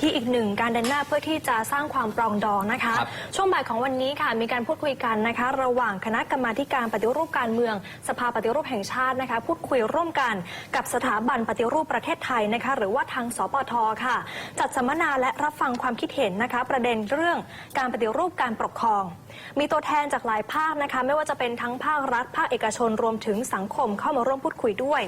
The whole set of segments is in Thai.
ที่อีกหนึ่งการเดินหน้าเพื่อที่จะสร้างความปรองดองนะคะ ครับ ช่วงบ่ายของวันนี้ค่ะมีการพูดคุยกันนะคะ ระหว่างคณะกรรมาธิการปฏิรูปการเมือง สภาปฏิรูปแห่งชาตินะคะ พูดคุยร่วมกันกับสถาบันปฏิรูปประเทศไทยนะคะ หรือว่าทางสปทค่ะ จัดสัมมนาและรับฟังความคิดเห็นนะคะ ประเด็นเรื่องการปฏิรูปการปกครอง มีตัวแทนจากหลายภาคนะคะ ไม่ว่าจะเป็นทั้งภาครัฐภาคเอกชนรวมถึงสังคมเข้ามาร่วมพูดคุยด้วย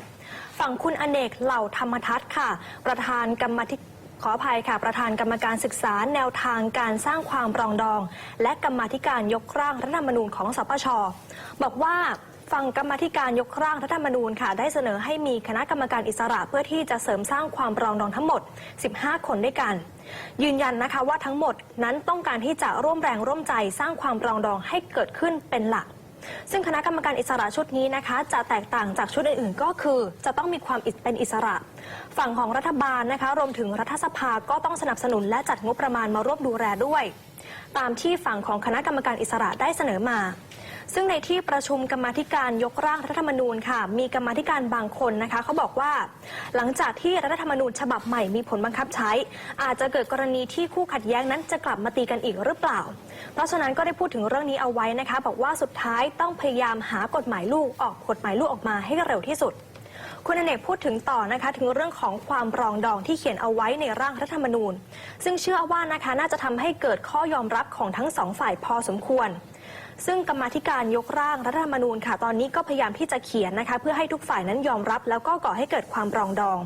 ฝั่งคุณอเนกเหล่าธรรมทัศน์ค่ะ ประธานกรรมาธิ ขออภัยค่ะ ประธานกรรมการศึกษาแนวทางการสร้างความปรองดอง และกรรมาธิการยกร่างรัฐธรรมนูญของสปชบอกว่าฝั่งกรรมธิการยกร่างรัฐธรรมนูญค่ะ ได้เสนอให้มีคณะกรรมการอิสระเพื่อที่จะเสริมสร้างความปรองดองทั้งหมด 15 คนด้วยกัน ยืนยันนะคะว่าทั้งหมดนั้นต้องการที่จะร่วมแรงร่วมใจสร้างความปรองดองให้เกิดขึ้นเป็นหลัก ซึ่งคณะกรรมการอิสระชุดนี้นะคะ จะแตกต่างจากชุดอื่นๆ ก็คือ จะต้องมีความเป็นอิสระ ฝั่งของรัฐบาลนะคะ รวมถึงรัฐสภาก็ต้องสนับสนุนและจัดงบประมาณมาร่วมดูแลด้วย ตามที่ฝั่งของคณะกรรมการอิสระได้เสนอมา ซึ่งในที่ประชุมกรรมาธิการยกร่างรัฐธรรมนูญค่ะ มีกรรมาธิการบางคนนะคะเขาบอกว่า หลังจากที่รัฐธรรมนูญฉบับใหม่มีผลบังคับใช้ อาจจะเกิดกรณีที่คู่ขัดแย้งนั้นจะกลับมาตีกันอีกหรือเปล่า เพราะฉะนั้นก็ได้พูดถึงเรื่องนี้เอาไว้นะคะ บอกว่าสุดท้ายต้องพยายามหากฎหมายลูกออกกฎหมายลูกออกมาให้เร็วที่สุดคุณอเนกพูดถึงต่อนะคะถึงเรื่องของความปรองดองที่เขียนเอาไว้ในร่างรัฐธรรมนูญ ซึ่งเชื่อว่านะคะน่าจะทำให้เกิดข้อยอมรับของทั้งสองฝ่ายพอสมควร ซึ่งกรรมาธิการยกร่างรัฐธรรมนูญค่ะ ตอนนี้ก็พยายามที่จะเขียนนะคะ เพื่อให้ทุกฝ่ายนั้นยอมรับ แล้วก็ก่อให้เกิดความปรองดอง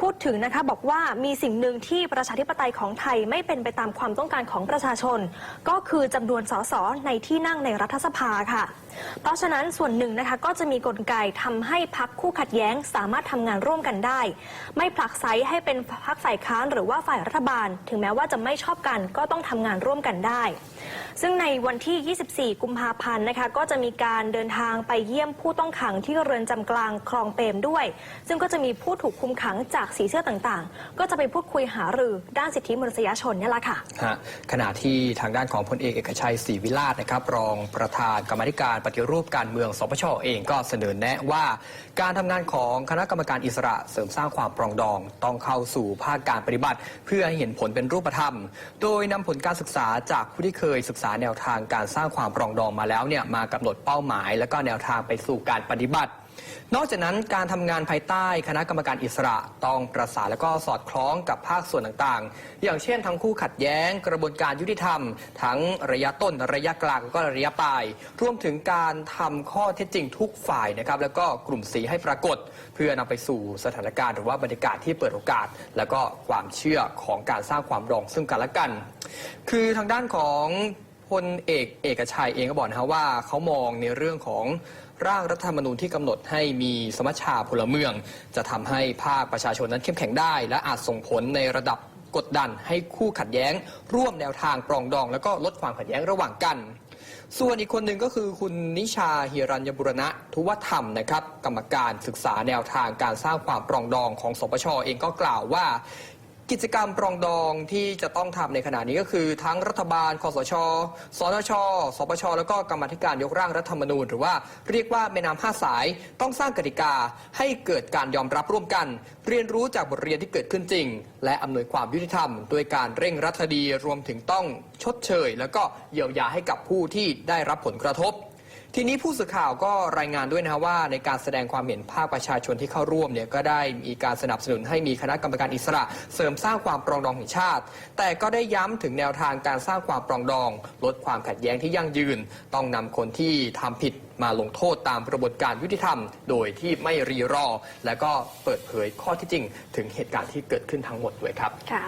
พูดถึงนะคะบอกว่ามีสิ่งหนึ่งที่ประชาธิปไตยของไทยไม่เป็นไปตามความต้องการของประชาชน ก็คือจำนวนสสในที่นั่งในรัฐสภาค่ะ เพราะฉะนั้นส่วนหนึ่งนะคะก็จะมีกลไกทำให้พักคู่ขัดแย้งสามารถทำงานร่วมกันได้ ไม่ผลักไสให้เป็นพักฝ่ายค้านหรือว่าฝ่ายรัฐบาล ถึงแม้ว่าจะไม่ชอบกันก็ต้องทำงานร่วมกันได้ ซึ่งในวันที่ 24กุุมภาพันธ์นะคะ ก็จะมีการเดินทางไปเยี่ยมผู้ต้องขังที่เรือนจำกลางคลองเปรมด้วย ซึ่งก็จะมีผู้ถูกคุมขังจากสีเสื้อต่างๆ ก็จะไปพูดคุยหารือด้านสิทธิมนุษยชนนี่แหละค่ะฮะขณะที่ทางด้านของพลเอกเอกชัยศรีวิราชนะครับ รองประธานกรรมธิการปฏิรูปการเมืองสปชเองก็เสนอแนะว่า การทำงานของคณะกรรมการอิสระเสริมสร้างความปรองดอง ต้องเข้าสู่ภาคการปฏิบัติ เพื่อให้เห็นผลเป็นรูปธรรม โดยนำผลการศึกษาจากผู้ที่เคยศึกษาแนวทางการสร้างความปรองดองมาแล้วเนี่ยมากำหนดเป้าหมาย และก็แนวทางไปสู่การปฏิบัติ นอกจากนั้นการทำงานภายใต้คณะกรรมการอิสระต้องประสานและก็สอดคล้องกับภาคส่วนต่างๆ อย่างเช่น ทั้งคู่ขัดแย้งกระบวนการยุติธรรม ทั้งระยะต้นระยะกลางแล้วก็ระยะปลาย รวมถึงการทำข้อเท็จจริงทุกฝ่ายนะครับแล้วก็กลุ่มสีให้ปรากฏ เพื่อนำไปสู่สถานการณ์ หรือว่าบรรยากาศที่เปิดโอกาส แล้วก็ความเชื่อของการสร้างความรองซึ่งกันและกัน คือทางด้านของ พลเอกเอกชัยเองก็บอกนะว่าเขามองในเรื่องของร่างรัฐธรรมนูญที่กำหนดให้มีสมัชชาพลเมือง จะทำให้ภาคประชาชนนั้นเข้มแข็งได้ และอาจส่งผลในระดับกดดันให้คู่ขัดแย้ง ร่วมแนวทางปรองดอง แล้วก็ลดความขัดแย้งระหว่างกัน ส่วนอีกคนหนึ่งก็คือคุณนิชาเฮียรัญญบุรณะทุวธรรมนะครับ กรรมการศึกษาแนวทางการสร้างความปรองดองของสปชเองก็กล่าวว่า กิจกรรมปรองดองที่จะต้องทำในขณะนี้ก็คือ ทั้งรัฐบาล คสช สนช สปช แล้วก็กรรมธิการยกร่างรัฐธรรมนูญ หรือว่าเรียกว่าแม่น้ำห้าสาย ต้องสร้างกติกาให้เกิดการยอมรับร่วมกัน เรียนรู้จากบทเรียนที่เกิดขึ้นจริง และอำนวยความยุติธรรมโดยการเร่งรัฐดีรวมถึงต้องชดเชย แล้วก็เยียวยาให้กับผู้ที่ได้รับผลกระทบ ทีนี้ผู้สื่อข่าวก็รายงานด้วยนะว่าในการแสดงความเห็นภาคประชาชนที่เข้าร่วมเนี่ยก็ได้มีการสนับสนุนให้มีคณะกรรมการอิสระ เสริมสร้างความปรองดองแห่งชาติ แต่ก็ได้ย้ำถึงแนวทางการสร้างความปรองดอง ลดความขัดแย้งที่ยั่งยืน ต้องนำคนที่ทำผิดมาลงโทษตามกระบวนการยุติธรรม โดยที่ไม่รีรอ และก็เปิดเผยข้อที่จริง ถึงเหตุการณ์ที่เกิดขึ้นทั้งหมดด้วยครับค่ะ